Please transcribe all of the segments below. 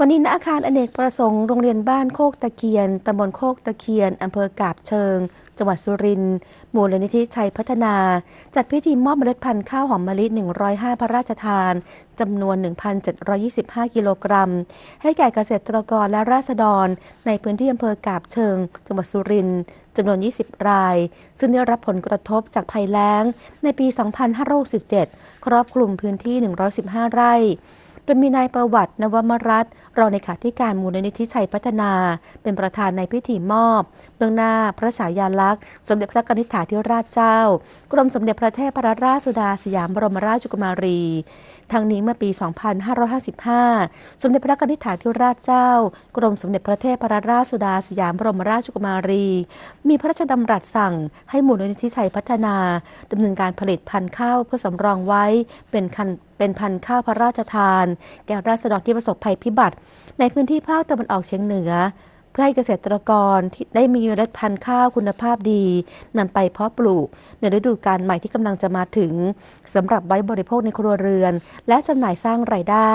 วันนี้ณอาคารอเนกประสงค์โรงเรียนบ้านโคกตะเคียนตำบลโคกตะเคียนอำเภอกาบเชิง จังหวัดสุรินทร์มูลนิธิชัยพัฒนา จัดพิธีมอบเมล็ดพันธุ์ข้าวหอมมะลิ 105 พระราชทานจำนวน 1,725 กิโลกรัม ให้แก่เกษตรกรและราษฎร ในพื้นที่อำเภอกาบเชิง จังหวัดสุรินทร์จำนวน 20 ราย ซึ่งได้รับผลกระทบจากภัยแล้ง ในปี 2567 ครอบคลุมพื้นที่ 115 ไร่โดยมีนายประวัตินวมรัตรองในขาธิการมูลนิธิชัยพัฒนา เป็นประธานในพิธีมอบ เบื้องหน้าพระฉายาลักษณ์ สมเด็จพระนิษฐาธิราชเจ้า กรมสมเด็จพระเทพรราชสุดาสยามบรมราชกุมารี ทั้งนี้เมื่อปี 2555 สมเด็จพระนิษฐาธิราชเจ้า กรมสมเด็จพระเทพรราชสุดาสยามบรมราชกุมารี มีพระราชดำรัสสั่งให้มูลนิธิชัยพัฒนาดำเนินการผลิตพันธุ์ข้าวเพื่อสำรองไว้เป็นคันเป็นพันธุ์ข้าวพระราชทาน แก่ราษฎรที่ประสบภัยพิบัติ ในพื้นที่ภาคตะวันออกเฉียงเหนือ พื่อให้เกษตรกรที่ได้มีเมล็ดพันธุ์ข้าวคุณภาพดีนำไปเพาะปลูก ในฤดูกาลใหม่ที่กำลังจะมาถึงสำหรับไว้บริโภคในครัวเรือน และจำหน่ายสร้างรายได้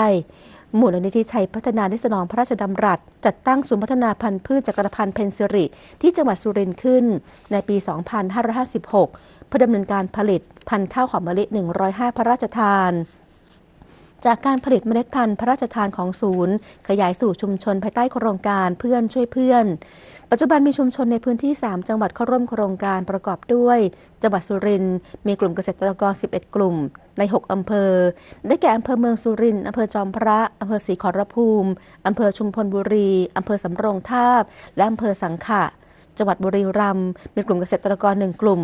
มูลนิธิชัยพัฒนาได้สนองพระราชดำรัส จัดตั้งศูนย์พัฒนาพันธุ์พืชจักรพันธ์เพนซิริ ที่จังหวัดสุรินทร์ขึ้น ในปี 2556 เพื่อดำเนินการผลิตพันธุ์ข้าวหอมมะลิ 105 พระราชทาน จากการผลิตเมล็ดพันธุ์พระราชทานของศูนย์ ขยายสู่ชุมชนภายใต้โครงการเพื่อนช่วยเพื่อน ปัจจุบันมีชุมชนในพื้นที่ 3 จังหวัดเข้าร่วมโครงการประกอบด้วย จังหวัดสุรินทร์มีกลุ่มเกษตรกร 11 กลุ่ม ใน 6 อำเภอ ได้แก่อำเภอเมืองสุรินทร์อำเภอจอมพระอำเภอศรีขอรภูมิอำเภอชุมพลบุรีอำเภอสำโรงทาบ และอำเภอสังขะ จังหวัดบุรีรัมย์มีกลุ่มเกษตรกรหนึ่งกลุ่ม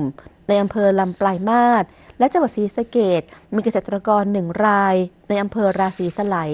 ในอำเภอลำปลายมาศและจังหวัดศรีสะเกดมีเกษตรกรหนึ่งราย ในอำเภอราศีสไลย